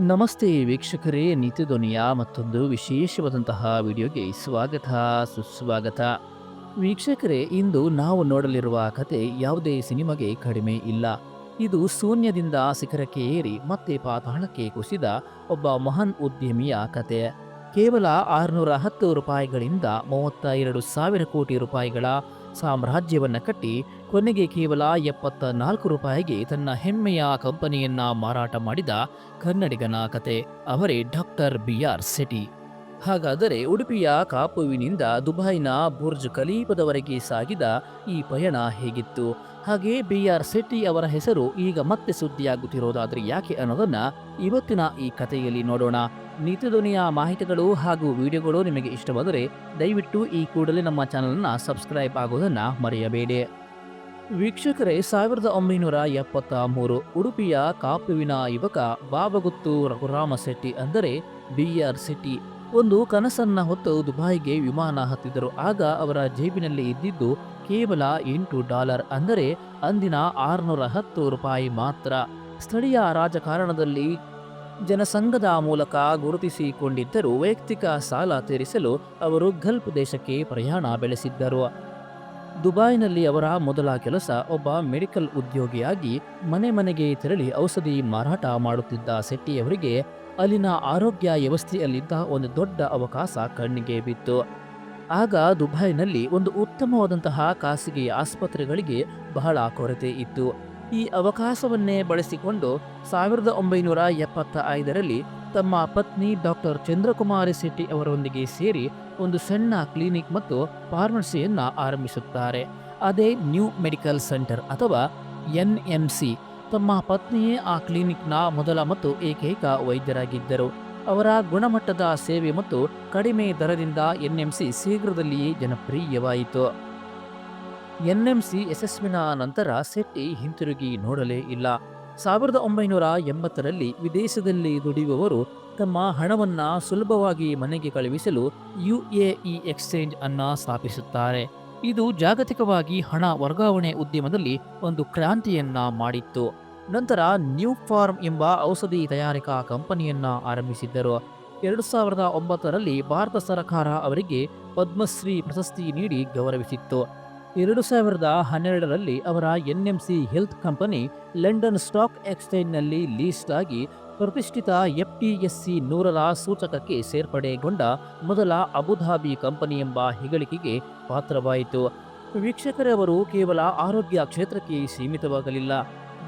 ನಮಸ್ತೆ ವೀಕ್ಷಕರೇ ನೀತಿ ಧ್ವನಿಯ ಮತ್ತೊಂದು ವಿಶೇಷವಾದಂತಹ ವಿಡಿಯೋಗೆ ಸ್ವಾಗತ, ಸುಸ್ವಾಗತ. ವೀಕ್ಷಕರೇ, ಇಂದು ನಾವು ನೋಡಲಿರುವ ಕತೆ ಯಾವುದೇ ಸಿನಿಮಾಗೆ ಕಡಿಮೆ ಇಲ್ಲ. ಇದು ಶೂನ್ಯದಿಂದ ಶಿಖರಕ್ಕೆ ಏರಿ ಮತ್ತೆ ಪಾತಾಳಕ್ಕೆ ಕುಸಿದ ಒಬ್ಬ ಮಹಾನ್ ಉದ್ಯಮಿಯ ಕತೆ. ಕೇವಲ ಆರುನೂರ ಹತ್ತು ರೂಪಾಯಿಗಳಿಂದ ಮೂವತ್ತ ಎರಡು ಸಾವಿರ ಕೋಟಿ ರೂಪಾಯಿಗಳ ಸಾಮ್ರಾಜ್ಯವನ್ನು ಕಟ್ಟಿ ಕೊನೆಗೆ ಕೇವಲ ಎಪ್ಪತ್ತ ನಾಲ್ಕು ರೂಪಾಯಿಗೆ ತನ್ನ ಹೆಮ್ಮೆಯ ಕಂಪನಿಯನ್ನ ಮಾರಾಟ ಮಾಡಿದ ಕನ್ನಡಿಗನ ಕತೆ. ಅವರೇ ಡಾಕ್ಟರ್ ಬಿ ಆರ್ ಸೆಟಿ ಹಾಗಾದರೆ ಉಡುಪಿಯ ಕಾಪುವಿನಿಂದ ದುಬೈನ ಬುರ್ಜ್ ಖಲೀಫದವರೆಗೆ ಸಾಗಿದ ಈ ಪಯಣ ಹೇಗಿತ್ತು? ಹಾಗೆ ಬಿ ಆರ್ ಶೆಟ್ಟಿ ಅವರ ಹೆಸರು ಈಗ ಮತ್ತೆ ಸುದ್ದಿಯಾಗುತ್ತಿರೋದಾದ್ರೆ ಯಾಕೆ ಅನ್ನೋದನ್ನ ಇವತ್ತಿನ ಈ ಕಥೆಯಲ್ಲಿ ನೋಡೋಣ. ನಿತ್ಯದೊನಿಯ ಮಾಹಿತಿಗಳು ಹಾಗೂ ವಿಡಿಯೋಗಳು ನಿಮಗೆ ಇಷ್ಟವಾದರೆ ದಯವಿಟ್ಟು ಈ ಕೂಡಲೇ ನಮ್ಮ ಚಾನಲನ್ನು ಸಬ್ಸ್ಕ್ರೈಬ್ ಆಗೋದನ್ನ ಮರೆಯಬೇಡಿ. ವೀಕ್ಷಕರೇ, ಸಾವಿರದ ಒಂಬೈನೂರ ಎಪ್ಪತ್ತ ಮೂರು ಉಡುಪಿಯ ಕಾಪುವಿನ ಯುವಕ ಬಾಬಗುತ್ತು ರಘುರಾಮ ಶೆಟ್ಟಿ ಅಂದರೆ ಬಿ ಆರ್ ಶೆಟ್ಟಿ. ಒಂದು ಕನಸನ್ನ ಹೊತ್ತು ದುಬಾಯಿಗೆ ವಿಮಾನ ಹತ್ತಿದರು. ಆಗ ಅವರ ಜೇಬಿನಲ್ಲಿ ಇದ್ದಿದ್ದು ಕೇವಲ ಎಂಟು ಡಾಲರ್ ಅಂದರೆ ಅಂದಿನ ಆರುನೂರ ಹತ್ತು ರೂಪಾಯಿ ಮಾತ್ರ. ಸ್ಥಳೀಯ ರಾಜಕಾರಣದಲ್ಲಿ ಜನಸಂಘದ ಮೂಲಕ ಗುರುತಿಸಿಕೊಂಡಿದ್ದರೂ ವೈಯಕ್ತಿಕ ಸಾಲ ತೀರಿಸಲು ಅವರು ಗಲ್ಫ್ ದೇಶಕ್ಕೆ ಪ್ರಯಾಣ ಬೆಳೆಸಿದ್ದರು. ದುಬೈನಲ್ಲಿ ಅವರ ಮೊದಲ ಕೆಲಸ ಒಬ್ಬ ಮೆಡಿಕಲ್ ಉದ್ಯೋಗಿಯಾಗಿ ಮನೆ ಮನೆಗೆ ತೆರಳಿ ಔಷಧಿ ಮಾರಾಟ ಮಾಡುತ್ತಿದ್ದ ಶೆಟ್ಟಿಯವರಿಗೆ ಅಲ್ಲಿನ ಆರೋಗ್ಯ ವ್ಯವಸ್ಥೆಯಲ್ಲಿದ್ದ ಒಂದು ದೊಡ್ಡ ಅವಕಾಶ ಕಣ್ಣಿಗೆ ಬಿತ್ತು. ಆಗ ದುಬೈನಲ್ಲಿ ಒಂದು ಉತ್ತಮವಾದಂತಹ ಖಾಸಗಿ ಆಸ್ಪತ್ರೆಗಳಿಗೆ ಬಹಳ ಕೊರತೆ ಇತ್ತು. ಈ ಅವಕಾಶವನ್ನೇ ಬಳಸಿಕೊಂಡು ಸಾವಿರದ ಒಂಬೈನೂರ ಎಪ್ಪತ್ತ ಐದರಲ್ಲಿ ತಮ್ಮ ಪತ್ನಿ ಡಾಕ್ಟರ್ ಚಂದ್ರಕುಮಾರಿ ಶೆಟ್ಟಿ ಅವರೊಂದಿಗೆ ಸೇರಿ ಒಂದು ಸಣ್ಣ ಕ್ಲಿನಿಕ್ ಮತ್ತು ಫಾರ್ಮಸಿಯನ್ನು ಆರಂಭಿಸುತ್ತಾರೆ. ಅದೇ ನ್ಯೂ ಮೆಡಿಕಲ್ ಸೆಂಟರ್ ಅಥವಾ ಎನ್ ಎಂ ಸಿ. ತಮ್ಮ ಪತ್ನಿಯೇ ಆ ಕ್ಲಿನಿಕ್ನ ಮೊದಲ ಮತ್ತು ಏಕೈಕ ವೈದ್ಯರಾಗಿದ್ದರು. ಅವರ ಗುಣಮಟ್ಟದ ಸೇವೆ ಮತ್ತು ಕಡಿಮೆ ದರದಿಂದ ಎನ್ಎಂಸಿ ಶೀಘ್ರದಲ್ಲಿಯೇ ಜನಪ್ರಿಯವಾಯಿತು. ಎನ್ಎಂಸಿ ಯಶಸ್ವಿನ ನಂತರ ಶೆಟ್ಟಿ ಹಿಂತಿರುಗಿ ನೋಡಲೇ ಇಲ್ಲ. ಸಾವಿರದ ಒಂಬೈನೂರ ಎಂಬತ್ತರಲ್ಲಿ ವಿದೇಶದಲ್ಲಿ ದುಡಿಯುವವರು ತಮ್ಮ ಹಣವನ್ನು ಸುಲಭವಾಗಿ ಮನೆಗೆ ಕಳುಹಿಸಲು ಯುಎಇ ಎಕ್ಸ್ಚೇಂಜ್ ಅನ್ನು ಸ್ಥಾಪಿಸುತ್ತಾರೆ. ಇದು ಜಾಗತಿಕವಾಗಿ ಹಣ ವರ್ಗಾವಣೆ ಉದ್ಯಮದಲ್ಲಿ ಒಂದು ಕ್ರಾಂತಿಯನ್ನ ಮಾಡಿತ್ತು. ನಂತರ ನ್ಯೂ ಫಾರ್ಮ್ ಎಂಬ ಔಷಧಿ ತಯಾರಿಕಾ ಕಂಪನಿಯನ್ನ ಆರಂಭಿಸಿದ್ದರು. ಎರಡು ಸಾವಿರದ ಒಂಬತ್ತರಲ್ಲಿ ಭಾರತ ಸರ್ಕಾರ ಅವರಿಗೆ ಪದ್ಮಶ್ರೀ ಪ್ರಶಸ್ತಿ ನೀಡಿ ಗೌರವಿಸಿತ್ತು. ಎರಡು ಸಾವಿರದ ಹನ್ನೆರಡರಲ್ಲಿ ಅವರ NMC health company London stock ಎಕ್ಸ್ಚೇಂಜ್ನಲ್ಲಿ ಲೀಸ್ಟ್ ಆಗಿ ಪ್ರತಿಷ್ಠಿತ ಎಫ್ಟಿಎಸ್ಸಿ ನೂರರ ಸೂಚಕಕ್ಕೆ ಸೇರ್ಪಡೆಗೊಂಡ ಮೊದಲ ಅಬುಧಾಬಿ ಕಂಪನಿ ಎಂಬ ಹೆಗಳಿಕೆಗೆ ಪಾತ್ರವಾಯಿತು. ವೀಕ್ಷಕರವರು ಕೇವಲ ಆರೋಗ್ಯ ಕ್ಷೇತ್ರಕ್ಕೆ ಸೀಮಿತವಾಗಲಿಲ್ಲ.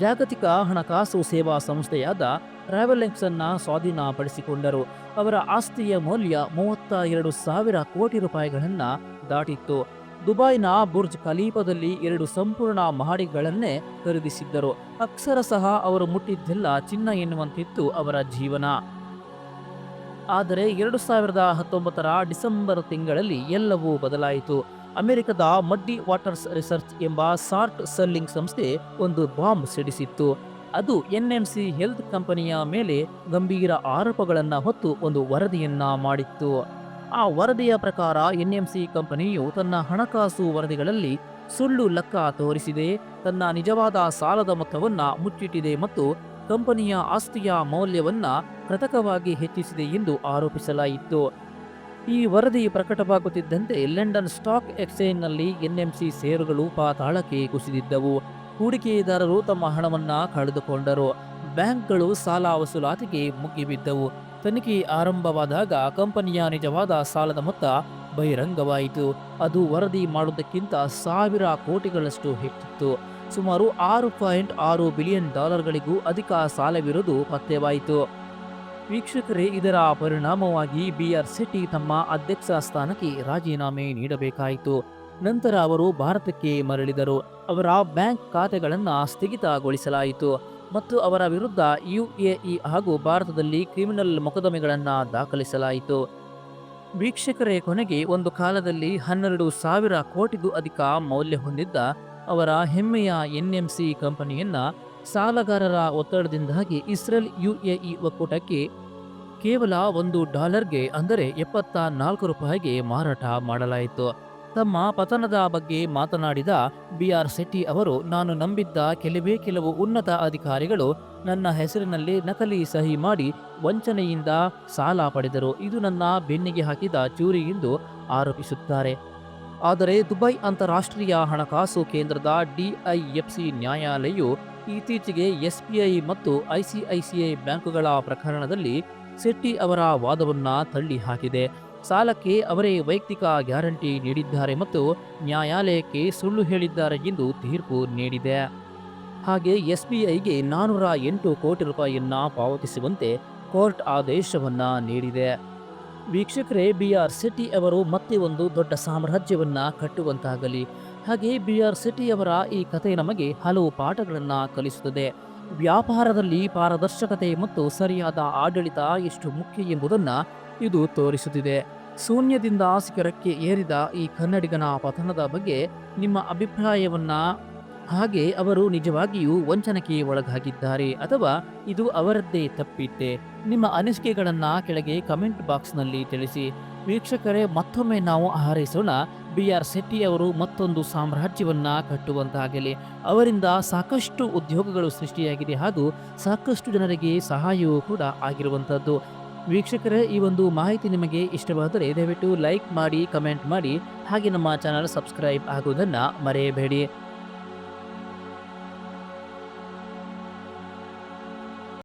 ಜಾಗತಿಕ ಹಣಕಾಸು ಸೇವಾ ಸಂಸ್ಥೆಯಾದ ಟ್ರಾವೆಲೆಕ್ಸ್ ಅನ್ನ ಸ್ವಾಧೀನಪಡಿಸಿಕೊಂಡರು. ಅವರ ಆಸ್ತಿಯ ಮೌಲ್ಯ ಮೂವತ್ತ ಎರಡು ಸಾವಿರ ಕೋಟಿ ರೂಪಾಯಿಗಳನ್ನು ದಾಟಿತ್ತು. ದುಬೈನ ಬುರ್ಜ್ ಖಲೀಫದಲ್ಲಿ ಎರಡು ಸಂಪೂರ್ಣ ಮಹಡಿಗಳನ್ನೇ ಖರೀದಿಸಿದ್ದರು. ಅಕ್ಷರ ಸಹ ಅವರು ಮುಟ್ಟಿದ್ದೆಲ್ಲ ಚಿನ್ನ ಎನ್ನುವಂತಿತ್ತು ಅವರ ಜೀವನ. ಆದರೆ ಎರಡು ಸಾವಿರದ ಹತ್ತೊಂಬತ್ತರ ಡಿಸೆಂಬರ್ ತಿಂಗಳಲ್ಲಿ ಎಲ್ಲವೂ ಬದಲಾಯಿತು. ಅಮೆರಿಕದ ಮಡ್ಡಿ ವಾಟರ್ಸ್ ರಿಸರ್ಚ್ ಎಂಬ ಸಾರ್ಟ್ ಸೆಲ್ಲಿಂಗ್ ಸಂಸ್ಥೆ ಒಂದು ಬಾಂಬ್ ಸಿಡಿಸಿತ್ತು. ಅದು ಎನ್ಎಂಸಿ ಹೆಲ್ತ್ ಕಂಪನಿಯ ಮೇಲೆ ಗಂಭೀರ ಆರೋಪಗಳನ್ನು ಹೊತ್ತು ಒಂದು ವರದಿಯನ್ನ ಮಾಡಿತ್ತು. ಆ ವರದಿಯ ಪ್ರಕಾರ ಎನ್ಎಂಸಿ ಕಂಪನಿಯು ತನ್ನ ಹಣಕಾಸು ವರದಿಗಳಲ್ಲಿ ಸುಳ್ಳು ಲೆಕ್ಕ ತೋರಿಸಿದೆ. ತನ್ನ ನಿಜವಾದ ಸಾಲದ ಮೊತ್ತವನ್ನು ಮುಚ್ಚಿಟ್ಟಿದೆ ಮತ್ತು ಕಂಪನಿಯ ಆಸ್ತಿಯ ಮೌಲ್ಯವನ್ನು ಕೃತಕವಾಗಿ ಹೆಚ್ಚಿಸಿದೆ ಎಂದು ಆರೋಪಿಸಲಾಯಿತು. ಈ ವರದಿ ಪ್ರಕಟವಾಗುತ್ತಿದ್ದಂತೆ ಲಂಡನ್ ಸ್ಟಾಕ್ ಎಕ್ಸ್ಚೇಂಜ್ನಲ್ಲಿ ಎನ್ಎಂಸಿ ಷೇರುಗಳು ಪಾತಾಳಕ್ಕೆ ಕುಸಿದಿದ್ದವು. ಹೂಡಿಕೆದಾರರು ತಮ್ಮ ಹಣವನ್ನು ಕಳೆದುಕೊಂಡರು. ಬ್ಯಾಂಕ್ಗಳು ಸಾಲ ವಸೂಲಾತಿಗೆ ಮುಗಿಬಿದ್ದವು. ತನಿಖೆ ಆರಂಭವಾದಾಗ ಕಂಪನಿಯ ನಿಜವಾದ ಸಾಲದ ಮೊತ್ತ ಬಹಿರಂಗವಾಯಿತು. ಅದು ವರದಿ ಮಾಡುವುದಕ್ಕಿಂತ ಸಾವಿರ ಕೋಟಿಗಳಷ್ಟು ಹೆಚ್ಚಿತ್ತು. ಸುಮಾರು ಆರು ಪಾಯಿಂಟ್ ಆರು ಬಿಲಿಯನ್ ಡಾಲರ್ಗಳಿಗೂ ಅಧಿಕ ಸಾಲವಿರುವುದು ಪತ್ತೆವಾಯಿತು. ವೀಕ್ಷಕರೇ, ಇದರ ಪರಿಣಾಮವಾಗಿ ಬಿ ಆರ್ ಶೆಟ್ಟಿ ತಮ್ಮ ಅಧ್ಯಕ್ಷ ಸ್ಥಾನಕ್ಕೆ ರಾಜೀನಾಮೆ ನೀಡಬೇಕಾಯಿತು. ನಂತರ ಅವರು ಭಾರತಕ್ಕೆ ಮರಳಿದರು. ಅವರ ಬ್ಯಾಂಕ್ ಖಾತೆಗಳನ್ನು ಸ್ಥಗಿತಗೊಳಿಸಲಾಯಿತು. ಮತ್ತು ಅವರ ವಿರುದ್ಧ ಯುಎಇ ಹಾಗೂ ಭಾರತದಲ್ಲಿ ಕ್ರಿಮಿನಲ್ ಮೊಕದ್ದಮೆಗಳನ್ನು ದಾಖಲಿಸಲಾಯಿತು. ವೀಕ್ಷಕರೇ, ಕೊನೆಗೆ ಒಂದು ಕಾಲದಲ್ಲಿ ಹನ್ನೆರಡು ಸಾವಿರ ಕೋಟಿಗೂ ಅಧಿಕ ಮೌಲ್ಯ ಹೊಂದಿದ್ದ ಅವರ ಹೆಮ್ಮೆಯ ಎನ್ಎಂಸಿ ಕಂಪನಿಯನ್ನು ಸಾಲಗಾರರ ಒತ್ತಡದಿಂದಾಗಿ ಇಸ್ರೇಲ್ ಯುಎಇ ಒಕ್ಕೂಟಕ್ಕೆ ಕೇವಲ ಒಂದು ಡಾಲರ್ಗೆ ಅಂದರೆ ಎಪ್ಪತ್ತ ನಾಲ್ಕು ರೂಪಾಯಿಗೆ ಮಾರಾಟ ಮಾಡಲಾಯಿತು. ತಮ್ಮ ಪತನದ ಬಗ್ಗೆ ಮಾತನಾಡಿದ ಬಿ ಆರ್ ಶೆಟ್ಟಿ ಅವರು, ನಾನು ನಂಬಿದ್ದ ಕೆಲವೇ ಕೆಲವು ಉನ್ನತ ಅಧಿಕಾರಿಗಳು ನನ್ನ ಹೆಸರಿನಲ್ಲಿ ನಕಲಿ ಸಹಿ ಮಾಡಿ ವಂಚನೆಯಿಂದ ಸಾಲ ಪಡೆದರು. ಇದು ನನ್ನ ಬೆನ್ನಿಗೆ ಹಾಕಿದ ಚೂರಿ ಎಂದು ಆರೋಪಿಸುತ್ತಾರೆ. ಆದರೆ ದುಬೈ ಅಂತಾರಾಷ್ಟ್ರೀಯ ಹಣಕಾಸು ಕೇಂದ್ರದ ಡಿಐಎಫ್ಸಿ ನ್ಯಾಯಾಲಯವು ಇತ್ತೀಚೆಗೆ ಎಸ್ಬಿಐ ಮತ್ತು ಐಸಿಐಸಿಐ ಬ್ಯಾಂಕುಗಳ ಪ್ರಕರಣದಲ್ಲಿ ಶೆಟ್ಟಿ ಅವರ ವಾದವನ್ನು ತಳ್ಳಿ ಹಾಕಿದೆ ಸಾಲಕ್ಕೆ ಅವರೇ ವೈಯಕ್ತಿಕ ಗ್ಯಾರಂಟಿ ನೀಡಿದ್ದಾರೆ ಮತ್ತು ನ್ಯಾಯಾಲಯಕ್ಕೆ ಸುಳ್ಳು ಹೇಳಿದ್ದಾರೆ ಎಂದು ತೀರ್ಪು ನೀಡಿದೆ. ಹಾಗೆ ಎಸ್ಬಿಐಗೆ ನಾನ್ನೂರ ಎಂಟು ಕೋಟಿ ರೂಪಾಯಿಯನ್ನ ಪಾವತಿಸುವಂತೆ ಕೋರ್ಟ್ ಆದೇಶವನ್ನ ನೀಡಿದೆ. ವೀಕ್ಷಕರೇ ಬಿ ಆರ್ ಶೆಟ್ಟಿ ಅವರು ಮತ್ತೆ ಒಂದು ದೊಡ್ಡ ಸಾಮ್ರಾಜ್ಯವನ್ನ ಕಟ್ಟುವಂತಾಗಲಿ. ಹಾಗೆ ಬಿ ಆರ್ ಶೆಟ್ಟಿ ಅವರ ಈ ಕಥೆ ನಮಗೆ ಹಲವು ಪಾಠಗಳನ್ನು ಕಲಿಸುತ್ತದೆ. ವ್ಯಾಪಾರದಲ್ಲಿ ಪಾರದರ್ಶಕತೆ ಮತ್ತು ಸರಿಯಾದ ಆಡಳಿತ ಎಷ್ಟು ಮುಖ್ಯ ಎಂಬುದನ್ನು ಇದು ತೋರಿಸುತ್ತಿದೆ. ಶೂನ್ಯದಿಂದ ಶಿಖರಕ್ಕೆ ಏರಿದ ಈ ಕನ್ನಡಿಗನ ಪತನದ ಬಗ್ಗೆ ನಿಮ್ಮ ಅಭಿಪ್ರಾಯವನ್ನ ಹಾಗೆ ಅವರು ನಿಜವಾಗಿಯೂ ವಂಚನೆಗೆ ಒಳಗಾಗಿದ್ದಾರೆ ಅಥವಾ ಇದು ಅವರದ್ದೇ ತಪ್ಪಿತ್ತೆ? ನಿಮ್ಮ ಅನಿಸಿಕೆಗಳನ್ನು ಕೆಳಗೆ ಕಮೆಂಟ್ ಬಾಕ್ಸ್ನಲ್ಲಿ ತಿಳಿಸಿ. ವೀಕ್ಷಕರೇ, ಮತ್ತೊಮ್ಮೆ ನಾವು ಹಾರೈಸೋಣ. ಬಿ ಆರ್ ಶೆಟ್ಟಿ ಅವರು ಮತ್ತೊಂದು ಸಾಮ್ರಾಜ್ಯವನ್ನ ಕಟ್ಟುವಂತಾಗಲಿ. ಅವರಿಂದ ಸಾಕಷ್ಟು ಉದ್ಯೋಗಗಳು ಸೃಷ್ಟಿಯಾಗಿದೆ ಹಾಗೂ ಸಾಕಷ್ಟು ಜನರಿಗೆ ಸಹಾಯವೂ ಕೂಡ ಆಗಿರುವಂಥದ್ದು. ವೀಕ್ಷಕರೇ, ಈ ಒಂದು ಮಾಹಿತಿ ನಿಮಗೆ ಇಷ್ಟವಾದರೆ ದಯವಿಟ್ಟು ಲೈಕ್ ಮಾಡಿ, ಕಮೆಂಟ್ ಮಾಡಿ, ಹಾಗೆ ನಮ್ಮ ಚಾನಲ್ ಸಬ್ಸ್ಕ್ರೈಬ್ ಆಗುವುದನ್ನು ಮರೆಯಬೇಡಿ.